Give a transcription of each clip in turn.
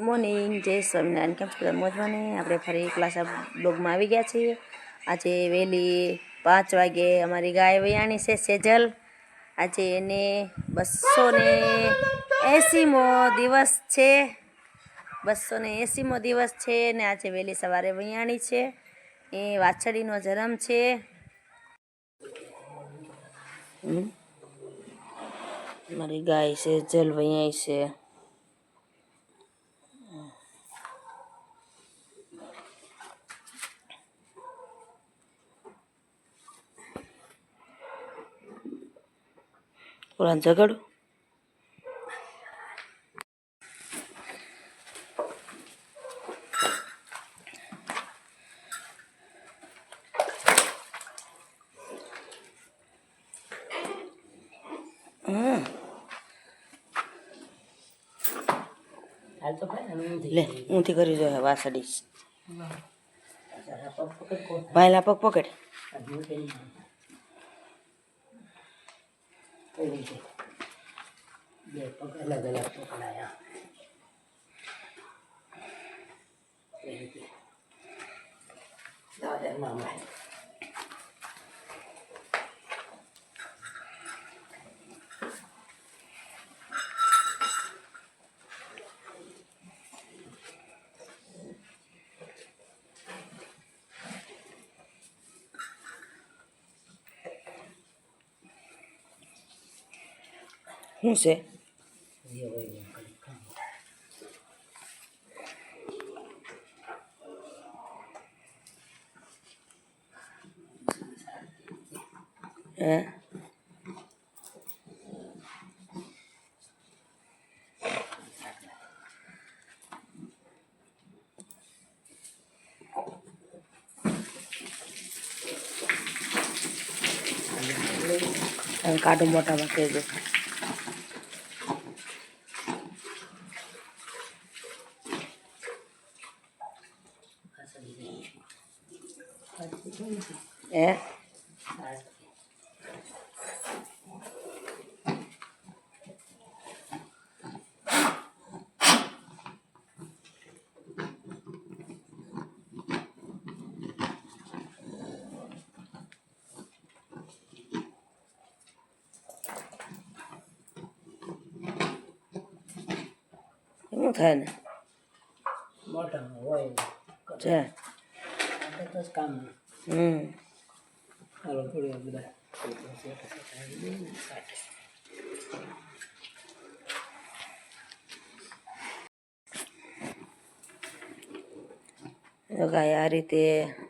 Morning, જય સ્વામિનારાયણ, કેમ છો મોજમાં ને? આપણે ફરી ક્લાસ બ્લોગમાં આવી ગયા છીએ. આજે વહેલી પાંચ વાગે અમારી ગાય વયાણી છે સેજલ. આજે એને બસો ને એંસીમો દિવસ છે. બસો ને એંસીમો દિવસ છે ને આજે વહેલી સવારે વયાણી છે. એ વાછડીનો જન્મ છે. મારી ગાય છે જલ વૈયાઈ છે. ઓલા ઝઘડું લે ઊંથી કરી જોઈએ વાસડી ભાઈલા પગ પકડ. કઈ રીતે બે પગ અલગ અલગ પકડાયા કઈ રીતે દાદરમાં હમણાં શું છે જે હોય એમ કરી કામ. હે હવે કાઢું મોટામાં કહેજો હે શું થાય ને? મોટામાં હોય છે. તો કામ હમ. હાલો થોડી બધા ગાય આ રીતે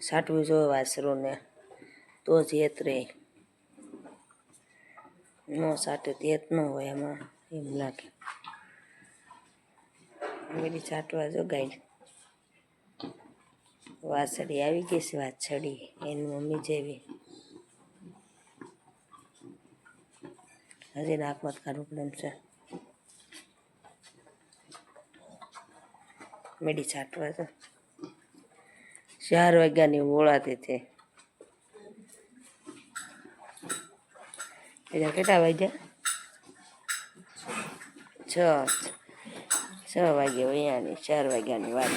સાટવું જોઈએ વાસરુંને તો જ હેત રહે ન સાટે તેત ન હોય એમાં એમ લાગે. બધી છાંટવા જો ગાય. વાછડી આવી ગઈ છે, વાછડી. એની મમ્મી જેવી. હજી નાકમાં કાઢવું પડે એમ છે. મેડી છાંટવા તો ચાર વાગ્યાની ઓળાતી હતી. એટલે કેટલા વાગ્યા? છ. છ વાગે વૈયાની ચાર વાગ્યાની વાત.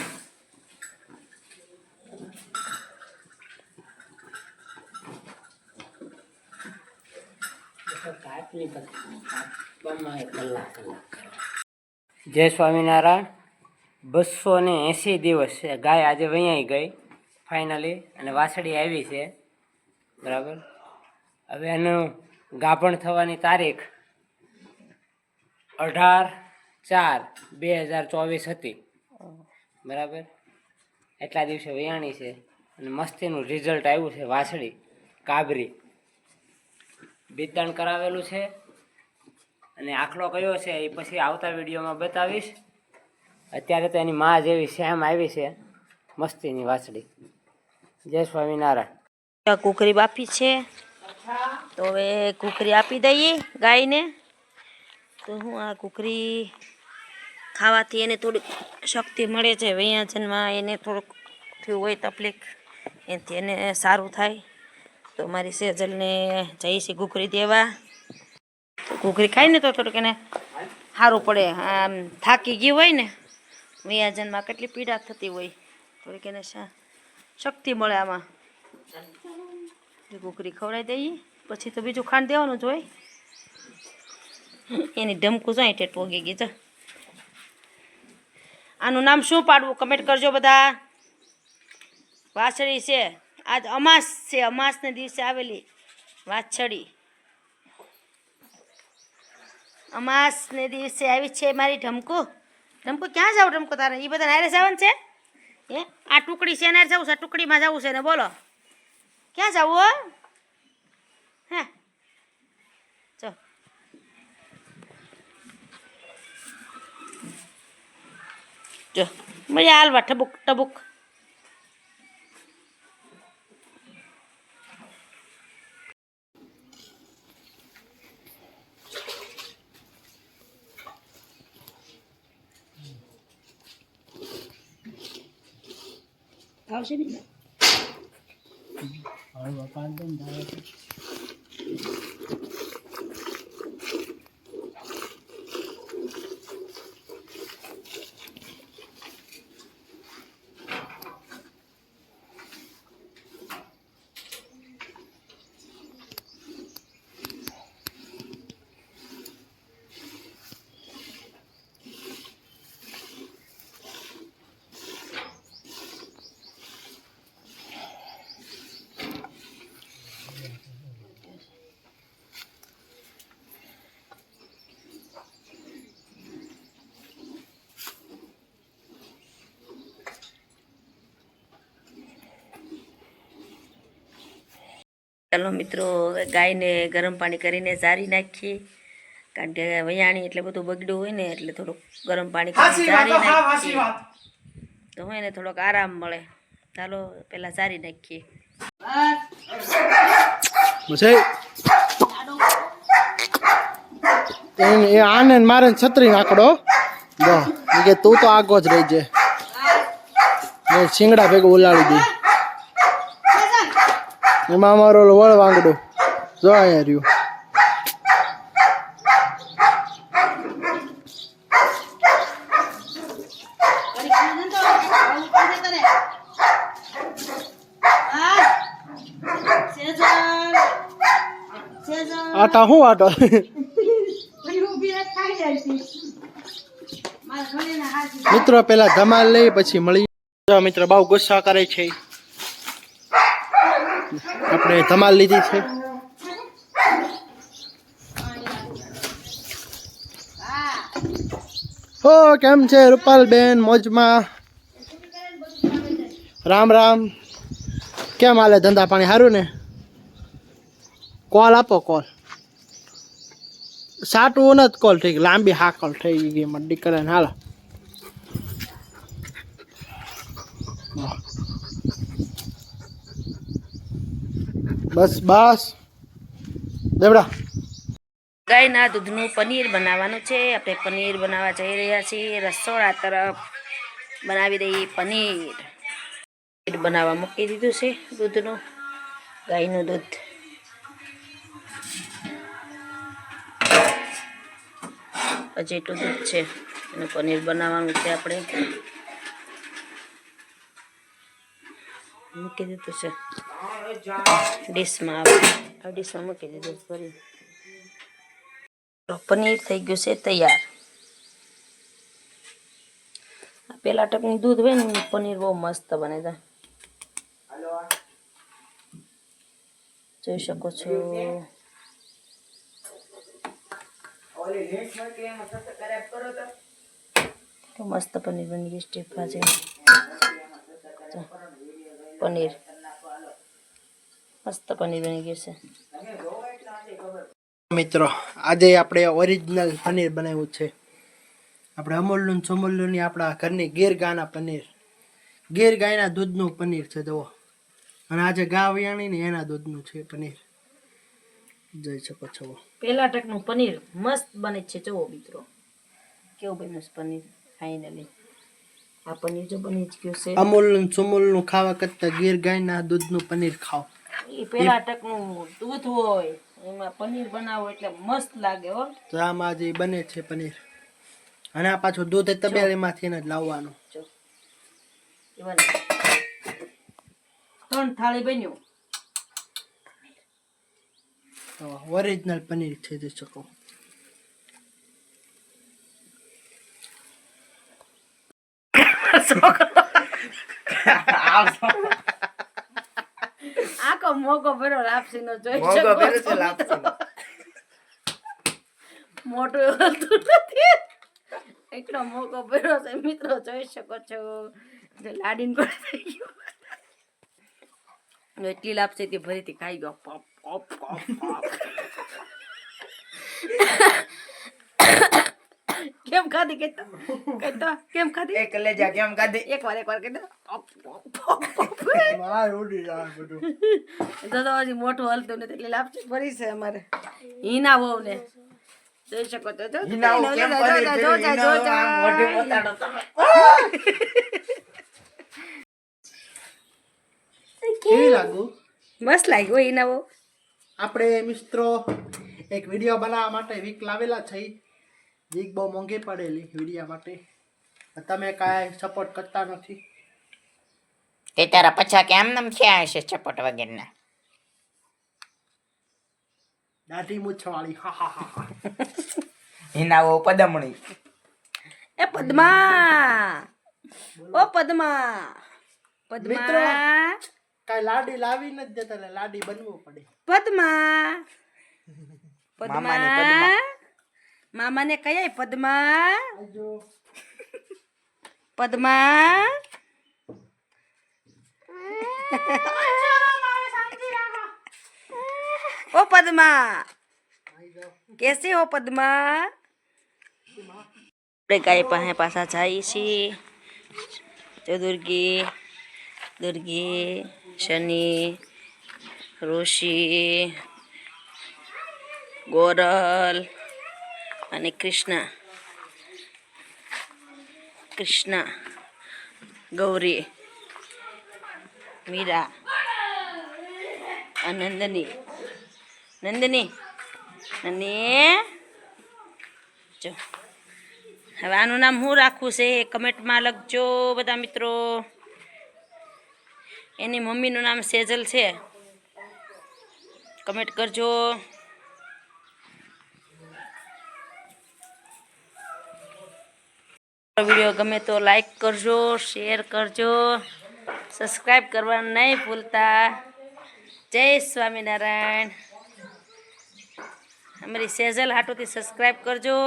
જય સ્વામિનારાયણ. બસો ને એંસી દિવસ છે. ગાય આજે વૈયાઈ ગઈ ફાઇનલી અને વાસળી આવી છે. બરાબર? હવે એનું ગાભણ થવાની તારીખ અઢાર ચાર બે હજાર ચોવીસ હતી. બરાબર? એટલા દિવસે વયાણી છે અને મસ્તીનું રિઝલ્ટ આવ્યું છે વાસળી કાબરી. બિદાણ કરાવેલું છે અને આખલો કયો છે એ પછી આવતા વિડીયોમાં બતાવીશ. અત્યારે તો એની માં જેવી સેમ આવી છે મસ્તીની વાછડી. જય સ્વામિનારાયણ. કુકરી બાફી છે. તો હવે કુકરી આપી દઈએ ગાયને. તો હું આ કુકરી ખાવાથી એને થોડીક શક્તિ મળે છે. વૈયાજનમાં એને થોડુંક થયું હોય તકલીફ, એથી એને સારું થાય. તો મારી સેજલને જઈ છે ઘૂઘરી દેવા. તો ખાઈને તો થોડુંક એને સારું પડે. આમ થાકી ગયું હોય ને, વૈયાજનમાં કેટલી પીડા થતી હોય, થોડીક એને શક્તિ મળે આમાં. ઘૂઘરી ખવડાવી દઈએ, પછી તો બીજું ખાંડ દેવાનું જ હોય. એની ઢમકું જાય ઠેઠ પોગી ગઈ તો આનું નામ શું પાડવું? કમેન્ટ કરજો બધા. વાછડી છે. આજ અમાસ છે. અમાસને દિવસે આવેલી વાછડી. અમાસને દિવસે આવી છે મારી ઢમકુ. ઢમકુ ક્યાં જાવ ઢમકુ તારે? એ બધા નારે જવાનું છે? હે? આ ટુકડી છે એના જવું છે? આ ટુકડીમાં જવું છે ને બોલો. ક્યાં જવું જો મજા હાલવા ટબુક ટબુક આવશે ને? ચાલો મિત્રો ગાયને ગરમ પાણી કરીને સારી નાખીએ. કારણ કે વયાણી એટલે બધું બગડ્યું હોય ને એટલે થોડુંક ગરમ પાણી કરીને સારી નાખીએ. તો હોય ને થોડોક આરામ મળે. ચાલો પહેલાં સારી નાખીએ. એ આને મારે છત્રી નાખડો. બો કે તું તો આગો જ રહી છે મેં શિંગડા ભેગું ઉલાડી દી. એમાં અમારો વળ વાંગડો. જો રહ્યું. આટા શું આટો મિત્રો, પેલા ધમાલ લઈ, પછી મળી. મિત્ર બહુ ગુસ્સા કરે છે. આપણે ધમાલ લીધી છે. હો, કેમ છે રૂપાલબેન મોજમાં? રામ રામ. કેમ હાલે ધંધા પાણી? સારું ને? કોલ આપો, કોલ. સાટવું નથી કોલ ગઈ લાંબી હાકલ થઈ ગઈ મડ્ડી કરે ને હાલો. બસ બસ. દેવડા ગાયના દૂધનું પનીર બનાવવાનું છે. આપણે પનીર બનાવવા જઈ રહ્યા છીએ. રસોડા તરફ બનાવી દઈએ પનીર. પનીર બનાવવા મૂકી દીધું છે દૂધનું. ગાયનું દૂધ. એટલું દૂધ છે. એનું પનીર બનાવવાનું છે આપણે. મૂકી દીધું છે. ડીશમાં આવે. ડીશમાં મૂકી દીધું, ભરી. પનીર થઈ ગયું છે તૈયાર. પેલા ટકનું દૂધ હોય ને પનીર બહુ મસ્ત બને છે. જોઈ શકો છો. મસ્ત પનીર બની ગયું ભાજી પનીર. મસ્ત પનીર બની ગયું છે. મિત્રો આજે આપણે ઓરિજિનલ પનીર બનાવ્યું છે. આપણે અમૂલનું સુમૂલનું આપણા ઘરની ગીર ગાયના પનીર. ગીર ગાયના દૂધનું પનીર છે જુઓ. અને આજે ગા વયાણી ને એના દૂધનું છે પનીર. જોઈ શકો છો. પેલા ટકનું પનીર મસ્ત બને છે જુઓ મિત્રો. કેવું બન્યું છે પનીર ફાઇનલી આ પનીર જો બની જ ગયું છે. અમૂલનું ને સુમૂલનું ખાવા કરતાં ગીર ગાયના દૂધનું પનીર ખાઓ. એ પેલા ટકનું દૂધ હોય એમાં પનીર બનાવો એટલે મસ્ત લાગે હો. તો આમાં જે બને છે પનીર. અને આ પાછું દૂધ તબેલીમાંથી જ લાવવાનું. ત્રણ થાળી બન્યું. તો ઓરિજિનલ પનીર છે જે શકો આખો મોકો ભર્યો લાપસી નો જોઈ મોગો પહેરે છે લાપસીનો. મોટું હલતું નથી એટલો મોગો ભર્યો છે મિત્રો જોઈ શકો છો લાડીન કોઈ થઈ ગયો એટલી લાપસી થી ભરીથી ખાઈ ગયો પપ પપ પપ પોપ કેમ ખાધી કેતો કેતો કેમ ખાધી? એક કલેજા કેમ ખાધી? એક વાર એક વાર કે તો. મારા ઉડી જવાનું બધું. તો તો હજી મોટું હલતું નથી એટલે લાપસી ભરી છે અમારે. હિના વહુ ને જોઈ શકો તો જો હિનાઓ કેમ જો, પનીર જો, કર્યું? જો, જો, હિનાઓ જો, આમ જો. મોઢે પોતાડો તમે. કેવી લાગુ? મસ્ત લાગ્યું હિના વહુ. આપણે મિત્રો એક વીડિયો બનાવવા માટે વીક લાવેલા છે વીક બહુ મોંઘી પડેલી વિડિયા માટે. તમે કાંઈ સપોર્ટ કરતા નથી. તે તારા પછા કેમ નમ થયા હશે ચપટ વગેરેના? દાઢી મૂછવાળી હા હા હા એના ઓ પદમણી. એ પદ્મા! ઓ પદ્મા. પદ્મા! કાંઈ લાડી લાવી નથી દેતા લાડી બનવું પડે. પદ્મા. પદ્મા. મામાને કયા પદ્મા. પદ્મા. ઓ પદ્મા. કેસી હો પદ્મા? આપણે ગાય પાસે પાછા જઈએ છીએ. જો દુર્ગી દુર્ગી શનિ ઋષિ ગોરલ અને કૃષ્ણ. કૃષ્ણ, ગૌરી, મીરા નંદની. નંદની નંદની જો. હવે આનું નામ હું રાખવું છે? એ કમેન્ટમાં લખજો બધા મિત્રો. એની મમ્મીનું નામ સેજલ છે. કમેન્ટ કરજો. વીડિયો ગમે તો લાઈક કરજો શેર કરજો સબસ્ક્રાઈબ કરવાનું નહીં ભૂલતા. જય સ્વામિનારાયણ. અમારી સેઝલ હાટોથી સબસ્ક્રાઈબ કરજો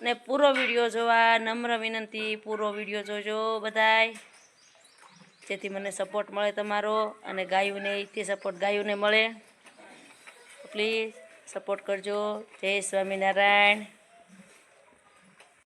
અને પૂરો વીડિયો જોવા, નમ્ર વિનંતી, પૂરો વીડિયો જોજો બધાય. જેથી મને સપોર્ટ મળે તમારો અને ગાયોને એથી સપોર્ટ ગાયોને મળે. પ્લીઝ સપોર્ટ કરજો. જય સ્વામિનારાયણ.